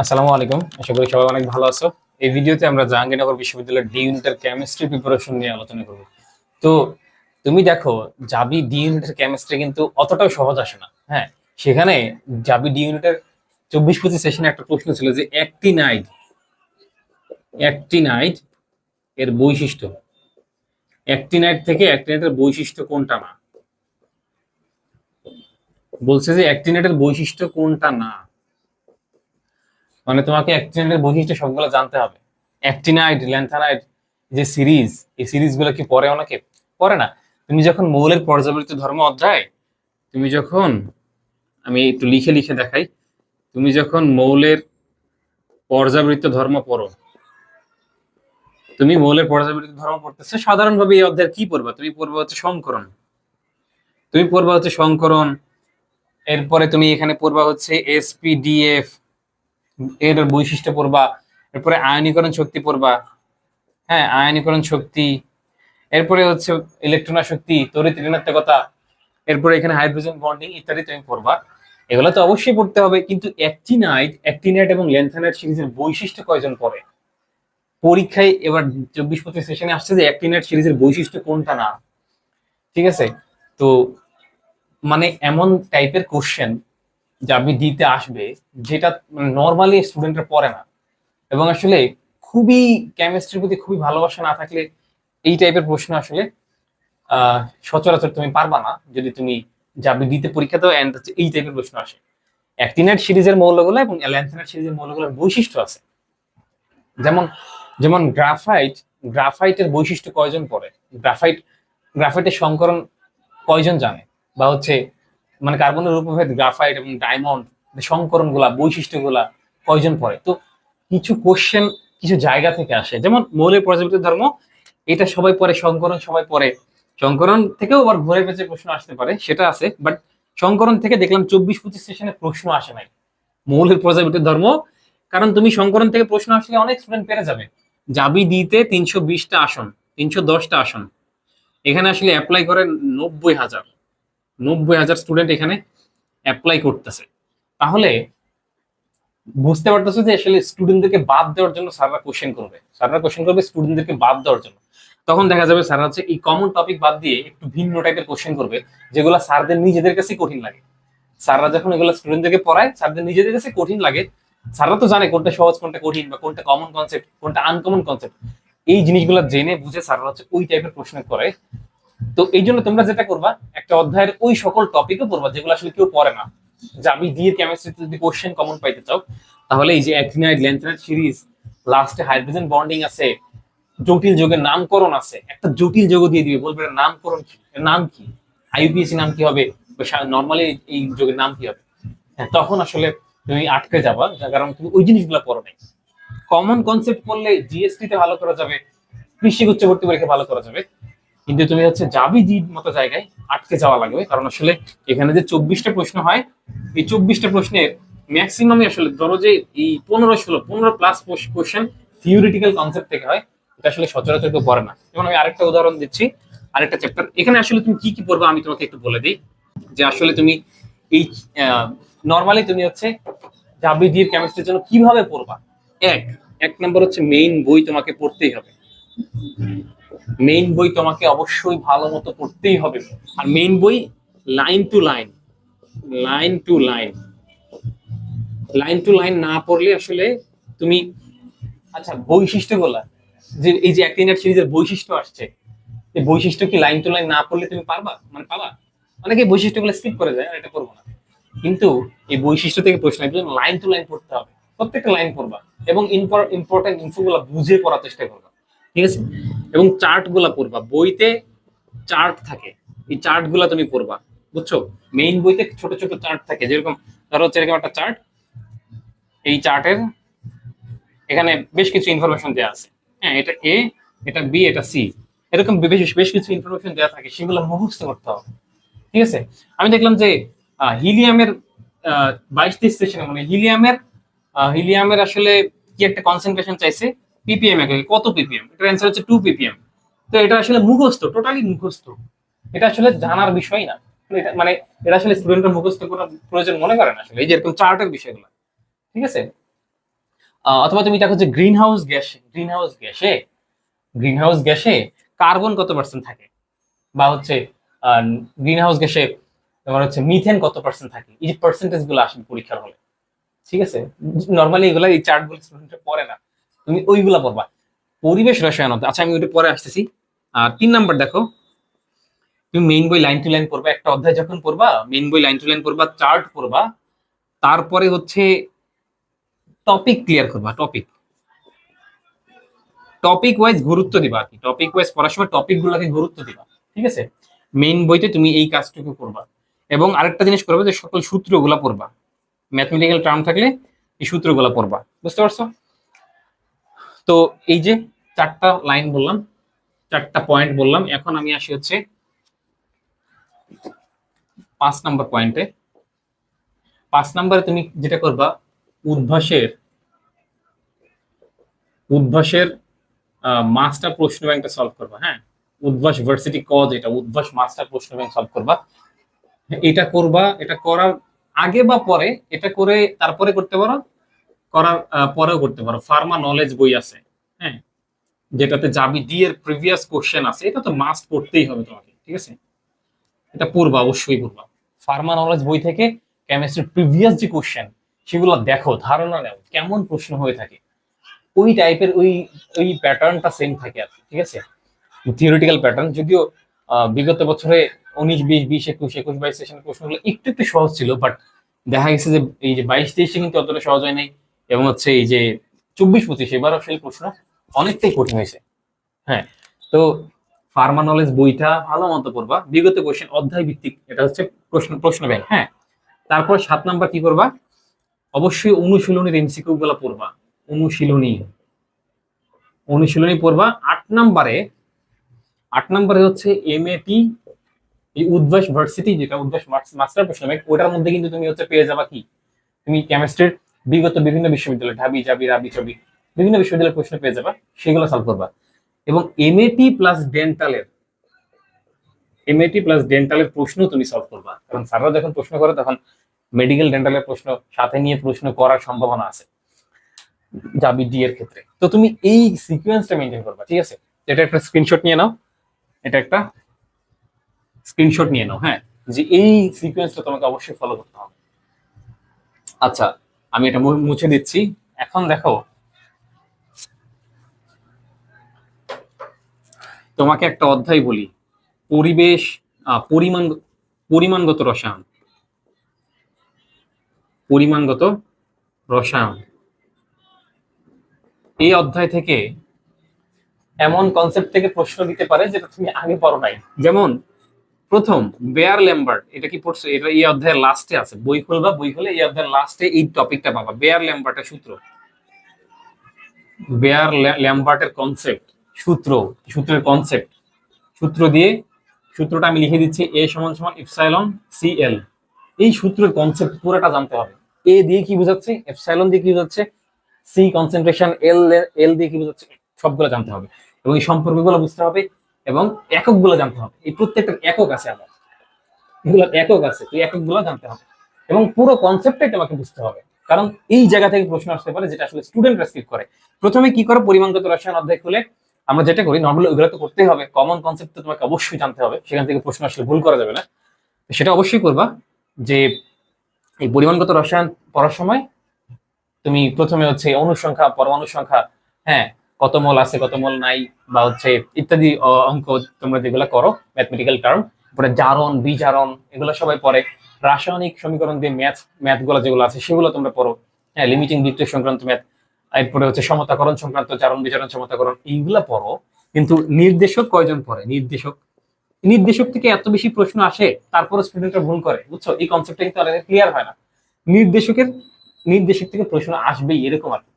আসসালামু আলাইকুম। আশা করি সবাই অনেক ভালো আছো। এই ভিডিওতে আমরা জাহাঙ্গীরনগর বিশ্ববিদ্যালয়ের ডি ইউনিটের কেমিস্ট্রি প্রিপারেশন নিয়ে আলোচনা করব। তো তুমি দেখো, জাবি ডি ইউনিটের কেমিস্ট্রি কিন্তু অতটাও সহজ আসে না। হ্যাঁ সেখানে জাবি ডি ইউনিটের চব্বিশ পঁচিশ সেশনে একটা প্রশ্ন ছিল যে অ্যাক্টিনাইড অ্যাক্টিনাইড এর বৈশিষ্ট্য। অ্যাক্টিনাইড থেকে অ্যাক্টিনাইডের বৈশিষ্ট্য কোনটা না? বলছে যে অ্যাক্টিনাইডের বৈশিষ্ট্য কোনটা না? মানে তোমাকে অ্যাক্টিনাইডের বৈশিষ্ট্য সবগুলো জানতে হবে। অ্যাক্টিনাইড ল্যান্থানাইড যে সিরিজ এই সিরিজগুলো কি পড়ে অনেকে? পড়ে না। তুমি যখন মৌলের পর্যাবৃত্ত ধর্ম অধ্যায়, তুমি যখন, আমি একটু লিখে লিখে দেখাই, তুমি যখন মৌলের পর্যাবৃত্ত ধর্ম পড়ো, তুমি মৌলের পর্যাবৃত্ত ধর্ম পড়তেছো, সাধারণভাবে এই অধ্যায়ের কি পড়বা? তুমি পড়বা হচ্ছে সংকরণ। তুমি পড়বা হচ্ছে সংকরণ, এরপরে তুমি এখানে পড়বা হচ্ছে এসপিডিএফ এর বৈশিষ্ট্য পড়বা, এরপরে আয়নীকরণ শক্তি পড়বা। হ্যাঁ আয়নীকরণ শক্তি। এরপরে হচ্ছে ইলেকট্রনা শক্তি, তড়িৎ ঋণাত্মকতা। এরপরে এখানে হাইড্রোজেন বন্ডিং ইত্যাদি তুমি পড়বা। এগুলো তো অবশ্যই পড়তে হবে, কিন্তু অ্যাক্টিনাইড অ্যাক্টিনাইড এবং ল্যান্থানাইড সিরিজের বৈশিষ্ট্য কয়জন পড়ে? পরীক্ষায় এবার চব্বিশ পঁচিশ সেশনে আসছে যে অ্যাক্টিনাইড সিরিজের বৈশিষ্ট্য কোনটা না। ঠিক আছে? তো মানে এমন টাইপের কোশ্চেন যা আপনি দিতে আসবে, যেটা নর্মালি স্টুডেন্টরা পড়ে না। এবং আসলে খুবই কেমিস্ট্রির প্রতি খুবই ভালোবাসা না থাকলে এই টাইপের প্রশ্ন আসলে সচরাচর তুমি পারবা না যদি তুমি যাবে দিতে পরীক্ষা দাও হচ্ছে এই টাইপের প্রশ্ন আসে। অ্যাক্টিনাইট সিরিজের মৌলগুলো এবং ল্যান্থানাইট সিরিজের মৌলগুলোর বৈশিষ্ট্য আছে। যেমন যেমন গ্রাফাইট গ্রাফাইটের বৈশিষ্ট্য কয়জন পড়ে? গ্রাফাইট গ্রাফাইটের সংকরণ কয়জন জানে? বা হচ্ছে মানে কার্বনের রূপভেদ গ্রাফাইট এবং ডায়মন্ড সংকরণগুলা বৈশিষ্ট্যগুলা কয়জন পড়ে? তো কিছু কোশ্চেন কিছু জায়গা থেকে আসে। যেমন মৌলের পর্যাবৃত্ত ধর্ম, এটা সবাই পড়ে, সংকরণ সবাই পড়ে। সংকরণ থেকেও আবার ঘুরে পেঁচে প্রশ্ন আসতে পারে, সেটা আছে বাট সংকরণ থেকে দেখলাম চব্বিশ পঁচিশ সেশনে প্রশ্ন আসে নাই। মৌলের প্রজাপতির ধর্ম, কারণ তুমি সংকরণ থেকে প্রশ্ন আসলে অনেক স্টুডেন্ট পেরে যাবে। যাবি দিতে তিনশো বিশটা আসন, তিনশো দশটা আসন। এখানে আসলে অ্যাপ্লাই করে নব্বই হাজার। নব্বই হাজার স্টুডেন্ট এখানে অ্যাপ্লাই করতেছে। তাহলে বুঝতে পারতেছো যে আসলে স্টুডেন্টদেরকে বাদ দেওয়ার জন্য স্যাররা কোশ্চেন করবে। স্যাররা কোশ্চেন করবে স্টুডেন্টদেরকে বাদ দেওয়ার জন্য। তখন দেখা যাবে স্যাররা হচ্ছে এই কমন টপিক বাদ দিয়ে একটু ভিন্ন টাইপের কোশ্চেন করবে, যেগুলো স্যারদের নিজেদের কাছে কঠিন লাগে। স্যাররা যখন এগুলো স্টুডেন্টদেরকে পড়ায়, স্যারদের নিজেদের কাছে কঠিন লাগে। স্যাররা তো জানে কোনটা সহজ, কোনটা কঠিন বা কোনটা কমন কনসেপ্ট কোনটা আনকমন কনসেপ্ট এই জিনিসগুলো জেনে বুঝে স্যাররা হচ্ছে ওই টাইপের প্রশ্ন করে। তো এই জন্য তোমরা যেটা করবা একটা অধ্যায়ের ওই সকল টপিকও পড়বা যেগুলো আসলে কেউ পড়ে না। যে আমি দিয়ে কেমিস্ট্রিতে যদি কোশ্চেন কমন পাইতে চাও তাহলে এই যে অ্যাক্টিনাইড ল্যান্থানাইড সিরিজ লাস্টে হাইড্রোজেন বন্ডিং আছে জটিল যোগের নামকরণ আছে একটা জটিল যোগ দিয়ে দিবে বলবে নামকরণ নাম কি? আইউপিএসসি নাম কি হবে? নর্মালি এই যোগের নাম কি হবে? হ্যাঁ, তখন আসলে তুমি আটকে যাবা কারণ তুমি ওই জিনিসগুলো পড়ো নাই। কমন কনসেপ্ট পড়লে জিএসটি তে ভালো করা যাবে কৃষি উচ্চ ভর্তি পরীক্ষা ভালো করা যাবে। কিন্তু তুমি হচ্ছে যাবি জি মতো জায়গায় আটকে যাওয়া লাগবে কারণ আসলে এখানে যে চব্বিশটা প্রশ্ন হয়, এই চব্বিশটা প্রশ্নের ম্যাক্সিমামই আসলে ধরো যে এই পনেরো ষোলো, পনেরো প্লাস কোশ্চেন থিওরিটিক্যাল কনসেপ্ট থেকে হয়, এটা আসলে সচরাচর কেউ পড়ে না। যেমন আমি আরেকটা উদাহরণ দিচ্ছি, আরেকটা চ্যাপ্টার এখানে আসলে তুমি কি কি পড়বে আমি তোমাকে একটু বলে দিই, যে আসলে তুমি এই নর্মালি তুমি হচ্ছে জাবি ডির কেমিস্ট্রির জন্য কীভাবে পড়বা? এক এক নম্বর হচ্ছে মেইন বই তোমাকে পড়তেই হবে। মেইন বই তোমাকে অবশ্যই ভালো মতো পড়তেই হবে। আর মেইন বই line to line line to line line to line না পড়লে আসলে তুমি আচ্ছা বৈশিষ্ট্যগুলা। যে এই যে অ্যাক্টিনেট সিরিজের বৈশিষ্ট্য আসছে, এই বৈশিষ্ট্য কি লাইন টু লাইন না পড়লে তুমি পারবা? মানে পাবা? অনেকে বৈশিষ্ট্যগুলো স্কিপ করে যায়, আর এটা করব না। কিন্তু এই বৈশিষ্ট্য থেকে প্রশ্ন লাইন টু লাইন পড়তে হবে। প্রত্যেকটা লাইন পড়বা এবং ইম্পর্টেন্ট ইনফোগুলো বুঝে পড়ার চেষ্টা করবা। ঠিক আছে? এবং চার্টগুলা পড়বা। বইতে চার্ট থাকে। এই চার্টগুলা তুমি পড়বা। বুঝছ? মেইন বইতে ছোট ছোট চার্ট থাকে। যেরকম ধরো হচ্ছে এরকম একটা চার্ট এই চার্টের এখানে বেশ কিছু ইনফরমেশন দেওয়া আছে। হ্যাঁ এটা এ এটা বি এটা সি এরকম বেশ বেশ কিছু ইনফরমেশন দেওয়া থাকে। সেগুলো মুখস্থ করতে হবে। ঠিক আছে? আমি দেখলাম যে হিলিয়ামের বাইশ তেইশ সেশনে মানে হিলিয়ামের হিলিয়ামের আসলে কি একটা কনসেন্ট্রেশন চাইছে? পিপিএম এ কত পিপিএম এটার অ্যান্সার হচ্ছে টু পিপিএম তো এটা আসলে মুখস্থ টোটালি মুখস্থ। এটা আসলে জানার বিষয় না। মানে এটা আসলে স্টুডেন্টরা মুখস্থ করার প্রয়োজন মনে করেন আসলে। এই যে এরকম চার্টের বিষয়গুলো। ঠিক আছে? অথবা তুমি দেখো যে greenhouse gas greenhouse গ্যাসে গ্রিন হাউস গ্যাসে কার্বন কত পার্সেন্ট থাকে? বা হচ্ছে গ্রিন হাউস গ্যাসে তোমার হচ্ছে মিথেন কত পার্সেন্ট থাকে? এই যে পার্সেন্টেজগুলো আসবে পরীক্ষার হলে। ঠিক আছে? নর্মালি এগুলা এই চার্টগুলো পড়ে না। তুমি ওইগুলা পড়বা। পরিবেশ রসায়ন আচ্ছা আমি ওইটা পরে আসতেছি। আর তিন নাম্বার দেখো, তুমি মেইন বই লাইন টু লাইন পড়বা। একটা অধ্যায় যখন পড়বা মেইন বই লাইন টু লাইন পড়বা চার্ট পড়বা, তারপরে হচ্ছে টপিক ক্লিয়ার করবা টপিক টপিক ওয়াইজ গুরুত্ব দিবা আর কি। টপিক ওয়াইজ পড়ার সময় টপিক গুলোকে গুরুত্ব দিবা, ঠিক আছে? মেইন বইতে তুমি এই কাজটুকু করবা। এবং আরেকটা জিনিস করবে যে সকল সূত্রগুলা পড়বা। ম্যাথমেটিক্যাল টার্ম থাকলে এই সূত্রগুলা পড়বা। বুঝতে পারছ? তো এই যে চারটা লাইন বললাম, চারটা পয়েন্ট বললাম, এখন আমি আসি হচ্ছে পাঁচ নাম্বার পয়েন্টে পাঁচ নাম্বারে তুমি যেটা করবা, উদ্ভাসের উদ্ভাসের মাস্টার প্রশ্ন ব্যাংকটা সলভ করবা হ্যাঁ? উদ্ভাস ভার্সিটি কজ এটা উদ্ভাস মাস্টার প্রশ্ন ব্যাংক সলভ করবা। এটা করবা, এটা করার আগে বা পরে এটা করে তারপরে করতে পারো করার পরেও করতে পারো। ফার্মা নলেজ বই আছে হ্যাঁ যেটাতে যাবি এর প্রিভিয়াস কোশ্চেন আছে। এটা তো মাস্ট পড়তেই হবে তোমাকে, ঠিক আছে? এটা পড়বা, অবশ্যই পড়বা। ফার্মা নলেজ বই থেকে কেমিস্ট্রির প্রিভিয়াস যে কোশ্চেন সেগুলো দেখো, ধারণা নাও, কেমন প্রশ্ন হয়ে থাকে। ওই টাইপের ওই ওই প্যাটার্নটা সেম থাকে আর ঠিক আছে? থিওরিটিক্যাল প্যাটার্ন যদিও বিগত বছরে উনিশ, বিশ বিশ, একুশ একুশ, বাইশ সেশনের প্রশ্নগুলো একটু একটু সহজ ছিল বাট দেখা গেছে যে এই যে বাইশ, তেইশে কিন্তু অতটা সহজ হয় নাই। এবং হচ্ছে এই যে চব্বিশ, পঁচিশ, এবারও সেই প্রশ্ন অনেকটাই কঠিন হয়েছে। হ্যাঁ তো ফার্মা নলেজ বইটা ভালো মতো পড়বা। বিগত কোশ্চেন অধ্যায় ভিত্তিক, এটা হচ্ছে প্রশ্ন প্রশ্ন ব্যাংক হ্যাঁ। তারপর সাত নাম্বার কি করবা? অবশ্যই অনুশীলনীর এমসিকিউ গুলা পড়বা। অনুশীলনী। অনুশীলনী পড়বা। আট নাম্বারে আট নাম্বারে হচ্ছে এমএটি এই উদ্ভাস ভার্সিটি যেটা, উদ্ভাস মাস্টার প্রশ্ন ব্যাংক ওটার মধ্যে কিন্তু তুমি হচ্ছে পেয়ে যাবা কি? তুমি কেমিস্ট্রির বিগত বিভিন্ন বিশ্ববিদ্যালয়, ঢাবি জাবি রাবি চবি বিভিন্ন বিশ্ববিদ্যালয়ের প্রশ্ন পেয়ে যাবা, সেগুলো সলভ করবা। এবং এমএটি প্লাস ডেন্টালের এমএটি প্লাস ডেন্টালের প্রশ্ন তুমি সলভ করবা। কারণ স্যাররা যখন প্রশ্ন করে, তখন মেডিকেল ডেন্টালের প্রশ্ন সাথে নিয়ে প্রশ্ন করার সম্ভাবনা আছে যাবি ডি এর ক্ষেত্রে। তো তুমি এই সিকোয়েন্সটা মেনটেন করবা, ঠিক আছে? এটা একটা স্ক্রিনশট নিয়ে নাও, এটা একটা স্ক্রিনশট নিয়ে নাও হ্যাঁ? যে এই সিকোয়েন্সটা তোমাকে অবশ্যই ফলো করতে হবে। আচ্ছা আমি এটা মুছে দিচ্ছি। এখন দেখো। তোমাকে একটা অধ্যায় বলি। পরিবেশ পরিমাণ, পরিমাণগত রসায়ন। পরিমাণগত রসায়ন। এই অধ্যায় থেকে এমন কনসেপ্ট থেকে প্রশ্ন দিতে পারে যেটা তুমি আগে পড়ো নাই। যেমন প্রথম বেয়ার ল্যাম্বার্ট এটা কি পড়ছো? এটা এই অধ্যায়ের লাস্টে আছে। বই খুলবা, বই খুলে এই অধ্যায়ের লাস্টে এই টপিকটা পাবা। বেয়ার ল্যাম্বার্টের সূত্র। বেয়ার ল্যাম্বার্টের কনসেপ্ট সূত্র, সূত্রের কনসেপ্ট সূত্র দিয়ে, সূত্রটা আমি লিখে দিচ্ছি এ সমান সমান ইপসাইলন সি এল এই সূত্রের কনসেপ্ট পুরোটা জানতে হবে। এ দিয়ে কি বোঝাচ্ছে? এপসাইলন দিয়ে কি বোঝাচ্ছে? সি কনসেন্ট্রেশন এল এল দিয়ে কি বোঝাচ্ছে? সবগুলো জানতে হবে। এবং এই সম্পর্কগুলো বুঝতে হবে এবং একক এককগুলো জানতে হবে। এই প্রত্যেকটার একক আছে আবার। এগুলোর একক আছে এই এককগুলো জানতে হবে। এবং পুরো কনসেপ্টটাই তোমাকে বুঝতে হবে। কারণ এই জায়গা থেকে প্রশ্ন আসতে পারে যেটা আসলে স্টুডেন্টরা স্কিপ করে। প্রথমে কি করে? পরিমাণগত রসায়ন অধ্যায় খুলে আমরা যেটা করি নর্মালি ওইগুলো তো করতেই হবে। কমন কনসেপ্ট তো তোমাকে অবশ্যই জানতে হবে। সেখান থেকে প্রশ্ন আসলে ভুল করা যাবে না। সেটা অবশ্যই করবা যে এই পরিমাণগত রসায়ন পড়ার সময় তুমি প্রথমে হচ্ছে অনুসংখ্যা, পরমাণু সংখ্যা হ্যাঁ কত মোল আছে, কত মোল নাই, বা হচ্ছে ইত্যাদি অঙ্ক তোমরা যেগুলো করো ম্যাথমেটিক্যাল টার্ম পরে জারণ, বিজারণ, এগুলো সবাই পড়ে। রাসায়নিক সমীকরণ দিয়ে ম্যাথ ম্যাথগুলো যেগুলো আছে, সেগুলো তোমরা পড়ো। হ্যাঁ লিমিটিং বিক্রিয় সংক্রান্ত ম্যাথ এরপরে হচ্ছে সমতাকরণ সংক্রান্ত চারণ বিচারণ সমতাকরণ, এইগুলা পড়ো, কিন্তু নির্দেশক কয়জন পড়ে? নির্দেশক। নির্দেশক থেকে এত বেশি প্রশ্ন আসে তারপরে স্টুডেন্টরা ভুল করে, বুঝছ? এই কনসেপ্টটা কিন্তু ক্লিয়ার হয় না। নির্দেশকের, নির্দেশক থেকে প্রশ্ন আসবেই, এরকম আর কি।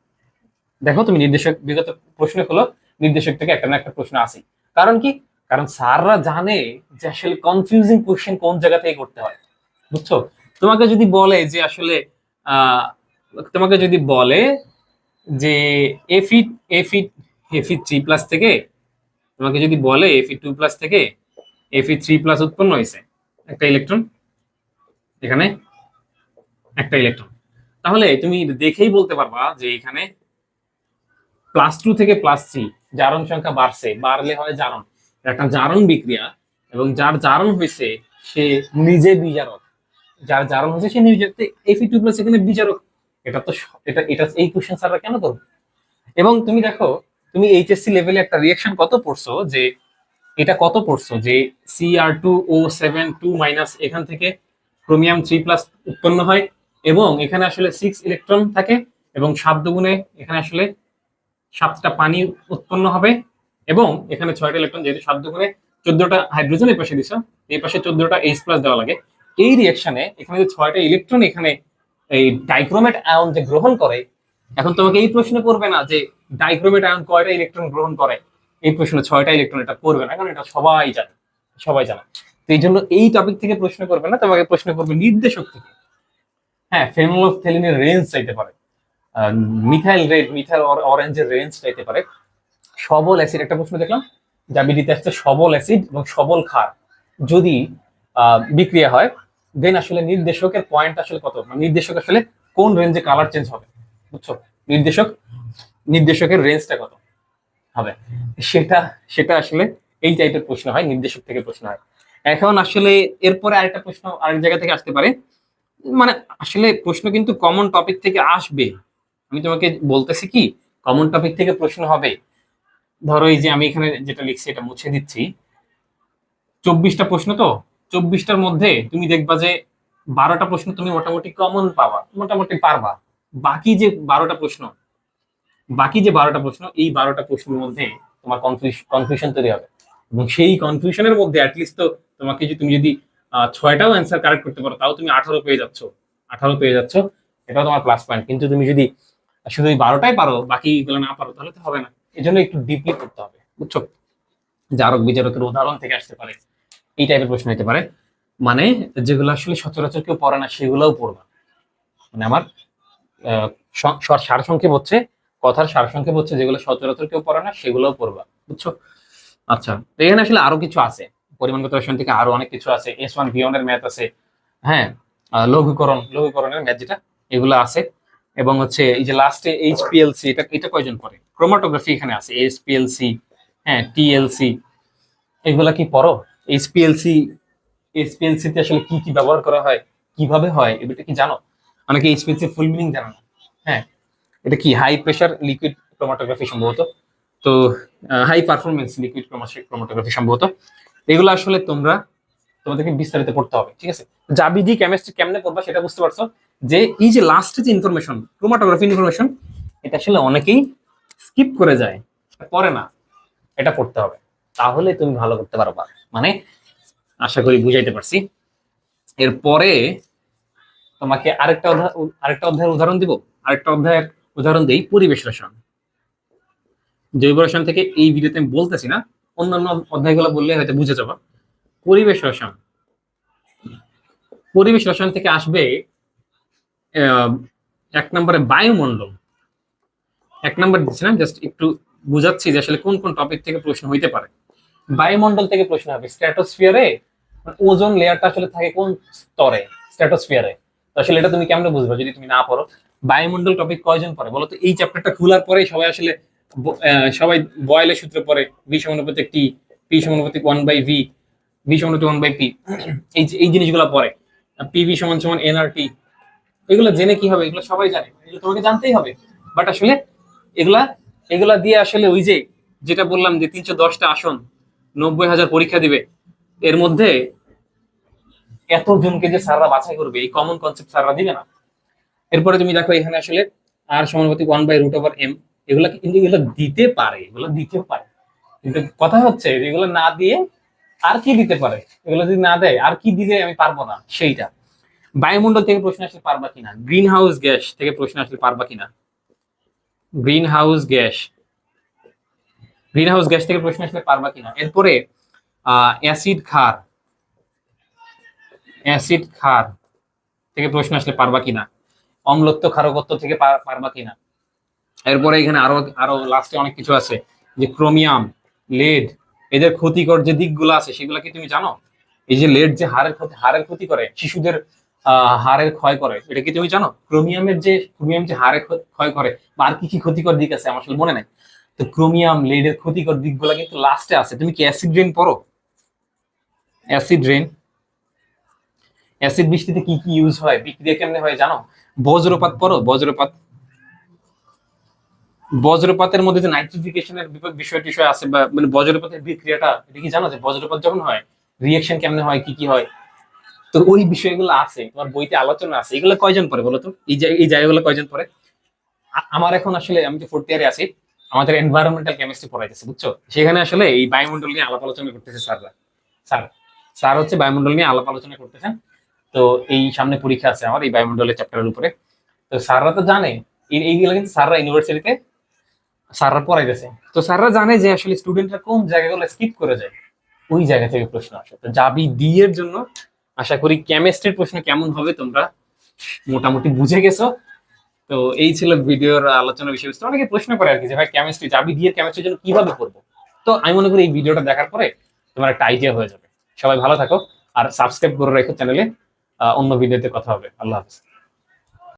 দেখো তুমি নির্দেশক, বিগত প্রশ্ন হলো নির্দেশক থেকে একটা না একটা প্রশ্ন আসে কারণ কি? কারণ স্যাররা জানে যে আসলে কনফিউজিং কোশ্চেন কোন জায়গা থেকে করতে হয়। বুঝছ? তোমাকে যদি বলে যে আসলে তোমাকে যদি বলে যে এফি এফি এফি থ্রি প্লাস থেকে, তোমাকে যদি বলে এফি টু প্লাস থেকে এফি থ্রি প্লাস উৎপন্ন হয়েছে। একটা ইলেকট্রন এখানে একটা ইলেকট্রন তাহলে তুমি দেখেই বলতে পারবা যে এখানে প্লাস টু থেকে প্লাস থ্রি জারণ সংখ্যা বাড়ছে, বাড়লে হয় জারণ। একটা জারণ বিক্রিয়া, এবং যার জারণ হয়েছে, সে নিজে বিজারক। যার জারণ হয়েছে, সে নিজে এফি টু প্লাস এখানে বিজারক। এটা তো এটা এটা এই কোশ্চেন স্যাররা কেন করবে? এবং তুমি দেখো, তুমি এইচএসসি লেভেলে একটা রিয়াকশন কত পড়ছো যে, এটা কত পড়ছো যে C R two O seven two minus এখান থেকে ক্রোমিয়াম থ্রি প্লাস উৎপন্ন হয়, এবং এখানে আসলে সিক্স ইলেকট্রন থাকে, এবং সাত দুগুণে এখানে আসলে সাতটা পানি উৎপন্ন হবে এবং এখানে ছয়টা ইলেকট্রন যেহেতু সাত দুগুণে চোদ্দটা হাইড্রোজেন এই পাশে দিছ, এই পাশে চোদ্দটা এইচ প্লাস দেওয়া লাগে। এই রিয়াকশনে এখানে যে ছয়টা ইলেকট্রন এখানে এই ডাইক্রোমেট আয়ন যে গ্রহণ করে, এখন তোমাকে এই প্রশ্ন করবে না যে ডাইক্রোমেট আয়ন কয়টা ইলেকট্রন গ্রহণ করে? এই প্রশ্ন ছয়টা ইলেকট্রন এটা করবে না, কারণ এটা সবাই জানে সবাই জানে। তো এই জন্য এই টপিক থেকে প্রশ্ন করবে না, তোমাকে প্রশ্ন করবে নির্দেশক থেকে। হ্যাঁ ফেনোলফথেলিনের রেঞ্জ চাইতে পারে। মিথাইল রেড মিথাইল অরেঞ্জের রেঞ্জ চাইতে পারে। সবল অ্যাসিড একটা প্রশ্ন দেখলাম। জাবিডিতে আসছে সবল অ্যাসিড এবং সবল ক্ষার। যদি বিক্রিয়া হয় দেন আসলে নির্দেশকের পয়েন্ট আসলে কত? মানে নির্দেশক আসলে কোন রেঞ্জে কালার চেঞ্জ হবে? বুঝছ? নির্দেশক, নির্দেশকের রেঞ্জটা কত হবে? সেটা সেটা আসলে এই টাইপের প্রশ্ন হয়, নির্দেশক থেকে প্রশ্ন হয়। এখন আসলে এরপরে আরেকটা প্রশ্ন আরেক জায়গা থেকে আসতে পারে। মানে আসলে প্রশ্ন কিন্তু কমন টপিক থেকে আসবে। আমি তোমাকে বলতেছি কি কমন টপিক থেকে প্রশ্ন হবে। ধরো এই যে আমি এখানে যেটা লিখছি, এটা মুছে দিচ্ছি। চব্বিশটা প্রশ্ন তো? চব্বিশটার মধ্যে তুমি দেখবা যে বারোটা প্রশ্ন তুমি মোটামুটি কমন পাবা, মোটামুটি পারবা। বাকি যে বারোটা প্রশ্ন, বাকি যে বারোটা প্রশ্ন, এই বারোটা প্রশ্নের মধ্যে তোমার কনফিউশন তৈরি হবে। এবং সেই কনফিউশনের মধ্যে অ্যাটলিস্ট তো তোমাকে যদি তুমি যদি ছয়টাও অ্যান্সার কারেক্ট করতে পারো, তাও তুমি আঠারো পেয়ে যাচ্ছ, আঠারো পেয়ে যাচ্ছ, এটাও তোমার প্লাস পয়েন্ট কিন্তু তুমি যদি শুধু ওই বারোটাই পারো, বাকিগুলো না পারো, তাহলে তো হবে না। এই জন্য একটু ডিপলি করতে হবে, বুঝছ? জারক বিচারকের উদাহরণ থেকে আসতে পারে, এই টাইপের প্রশ্ন হতে পারে। মানে যেগুলো আসলে সচরাচর কেউ পড়ে না, সেগুলোও পড়বা। মানে আমার সারসংক্ষেপ হচ্ছে, কথার সারসংক্ষেপ হচ্ছে, যেগুলো সচরাচর কেউ পড়ে না, সেগুলোও পড়বা, বুঝছ? আচ্ছা তো এখানে আসলে আরও কিছু আছে। পরিমাণগত রসায়ন থেকে আরও অনেক কিছু আছে। এস ওয়ান ভিওনের ম্যাথ আছে। হ্যাঁ লঘুকরণ, লঘুকরণের ম্যাথ যেটা, এগুলো আছে। এবং হচ্ছে এই যে লাস্টে এইচপিএলসি এটা এটা কয়জন পড়ে ক্রোমাটোগ্রাফি এখানে আছে এইচপিএলসি হ্যাঁ টিএলসি এগুলা কি পড়ো? এইচপিএলসি এইচপিএলসি তে আসলে কি কি ব্যবহার করা হয়, কীভাবে হয় এটা কি জানো? অনেকে এইচপিএলসি ফুল মিনিং জানো না হ্যাঁ। এটা কি হাই প্রেশার লিকুইড ক্রোমাটোগ্রাফি সম্ভবত? তো হাই পারফরমেন্স লিকুইড ক্রোমাটোগ্রাফি সম্ভবত। এগুলো আসলে তোমরা তোমাদেরকে বিস্তারিত পড়তে হবে, ঠিক আছে? জাবিডি কেমিস্ট্রি কেমনে পড়বা সেটা বুঝতে পারছ। যে এই যে লাস্টে যে ইনফরমেশন ক্রোমাটোগ্রাফি ইনফরমেশন এটা আসলে অনেকেই স্কিপ করে যায় পড়ে না। এটা পড়তে হবে। তাহলে তুমি ভালো করতে পারবা। মানে আশা করি বুঝাইতে পারছি। এরপরে তোমাকে আরেকটা অধ্যায়, আরেকটা অধ্যায়ের উদাহরণ দিব। আরেকটা অধ্যায়ের উদাহরণ দেই পরিবেশ রসায়ন জৈব রসায়ন থেকে এই ভিডিওতে আমি বলতেছি না। অন্যান্য অধ্যায়গুলো বললে হয়তো বুঝে যাবা। পরিবেশ রসায়ন পরিবেশ রসায়ন থেকে আসবে এক নম্বরে বায়ুমণ্ডল। এক নম্বর দিচ্ছিলাম জাস্ট একটু বুঝাচ্ছি যে আসলে কোন কোন টপিক থেকে প্রশ্ন হইতে পারে। বায়ুমণ্ডল থেকে প্রশ্ন হবে স্ট্র্যাটোস্ফিয়ারে ওজন লেয়ারটা আসলে থাকে কোন স্তরে? স্ট্র্যাটোস্ফিয়ারে তো আসলে এটা তুমি কেমনে বুঝবে যদি তুমি না পড়ো? বায়ুমণ্ডল টপিক কয়জন পড়ে? বলো তো, এই চ্যাপ্টারটা খোলার পরে সবাই আসলে সবাই বয়েলের সূত্র পড়ে ভি সমানুপাতিক টি পি সমানুপাতিক ওয়ান বাই ভি ভি সমানুপাতিক ওয়ান বাই পি এই এই জিনিসগুলো পড়ে। পিভি সমান সমান এনআরটি এগুলো জেনে কি হবে? এগুলো সবাই জানে। এগুলো তোমাকে জানতেই হবে। বাট আসলে এগুলা এগুলা দিয়ে আসলে ওই যে যেটা বললাম যে তিনশো দশটা আসন, নব্বই হাজার পরীক্ষা দিবে, এর মধ্যে এত জনকে যে স্যাররা বাছাই করবে, এই কমন কনসেপ্ট স্যাররা দিবে না। এরপরে তুমি দেখো এখানে আসলে আর সমানুপাতিক one by root over M এগুলা কিন্তু এগুলো দিতে পারে, এগুলো দিতে পারে। কিন্তু কথা হচ্ছে এগুলো না দিয়ে আর কি দিতে পারে? এগুলো যদি না দেয়, আর কি দিলে আমি পারব না? সেইটা। বায়ুমণ্ডল থেকে প্রশ্ন আসলে পারবা কিনা? গ্রিন হাউস গ্যাস থেকে প্রশ্ন আসলে পারবা কিনা? Greenhouse gas greenhouse gas থেকে প্রশ্ন আসলে পারবা কিনা? এরপরে অ্যাসিড ক্ষার। অ্যাসিড ক্ষার থেকে প্রশ্ন আসলে পারবা কিনা? অম্লত্ব ক্ষারকত্ব থেকে পারবা কিনা? এরপরে এখানে আরও আরও লাস্টে অনেক কিছু আছে, যে ক্রোমিয়াম লেড এদের ক্ষতিকর যে দিকগুলো আছে, সেগুলো কি তুমি জানো? এই যে লেড যে হাড়ের ক্ষতি হাড়ের ক্ষতি করে, শিশুদের হাড়ের ক্ষয় করে। এটা কি তুমি জানো? ক্রোমিয়ামের যে ক্রোমিয়াম যে হাড়ের ক্ষয় করে আর কি কি ক্ষতিকর দিক আছে আমার আসলে মনে নাই। তো ক্রোমিয়াম লেডের ক্ষতিকর দিকগুলো কিন্তু লাস্টে আছে। তুমি কি অ্যাসিড রেন পড়ো? অ্যাসিড রেন অ্যাসিড বৃষ্টিতে কি কি ইউজ হয়? বিক্রিয়া কেমনে হয় জানো? বজ্রপাত পড়ো? বজ্রপাত। বজ্রপাতের মধ্যে যে নাইট্রিফিকেশনের বিষয় টিষয় আছে, বা মানে বজ্রপাতের বিক্রিয়াটা, এটা কি জানো যে বজ্রপাত যখন হয় রিয়েকশন কেমনে হয়, কি কি হয়? তো ওই বিষয়গুলো আছে, তোমার বইতে আলোচনা আছে, এগুলো কয়জন পড়ে বলো তো? এই জায়গা- এই জায়গাগুলো কয়জন পড়ে? আমার এখন আসলে, আমি তো ফোর্থ ইয়ারে আছি, আমাদের এনভায়রনমেন্টাল কেমিস্ট্রি পড়াইতেছে, বুঝছ? সেখানে আসলে এই বায়ুমণ্ডল নিয়ে আলাপ আলোচনা করতেছে স্যাররা। স্যার স্যার হচ্ছে বায়ুমণ্ডল নিয়ে আলাপ আলোচনা করতেছেন। তো এই সামনে পরীক্ষা আছে আমার, এই বায়ুমণ্ডলের চ্যাপ্টারের উপরে। তো স্যাররা তো জানে এইগুলো কিন্তু স্যাররা ইউনিভার্সিটিতে স্যাররা পড়াইতেছে। তো স্যাররা জানে যে আসলে স্টুডেন্টরা কোন জায়গাগুলো স্কিপ করে যায়, ওই জায়গা থেকে প্রশ্ন আসে। তো জাবি ডি এর জন্য আশা করি কেমিস্ট্রির প্রশ্ন কেমন হবে তোমরা মোটামুটি বুঝে গেছো। তো এই ছিল ভিডিওর আলোচনা বিষয়বস্তু অনেকে প্রশ্ন করে আর কি যে, ভাই কেমিস্ট্রি যাবি দিয়ে কেমিস্ট্রির জন্য কীভাবে করব? তো আমি মনে করি এই ভিডিওটা দেখার পরে তোমার একটা আইডিয়া হয়ে যাবে। সবাই ভালো থাকো আর সাবস্ক্রাইব করে রাখো চ্যানেলে অন্য ভিডিওতে কথা হবে। আল্লাহ হাফিজ।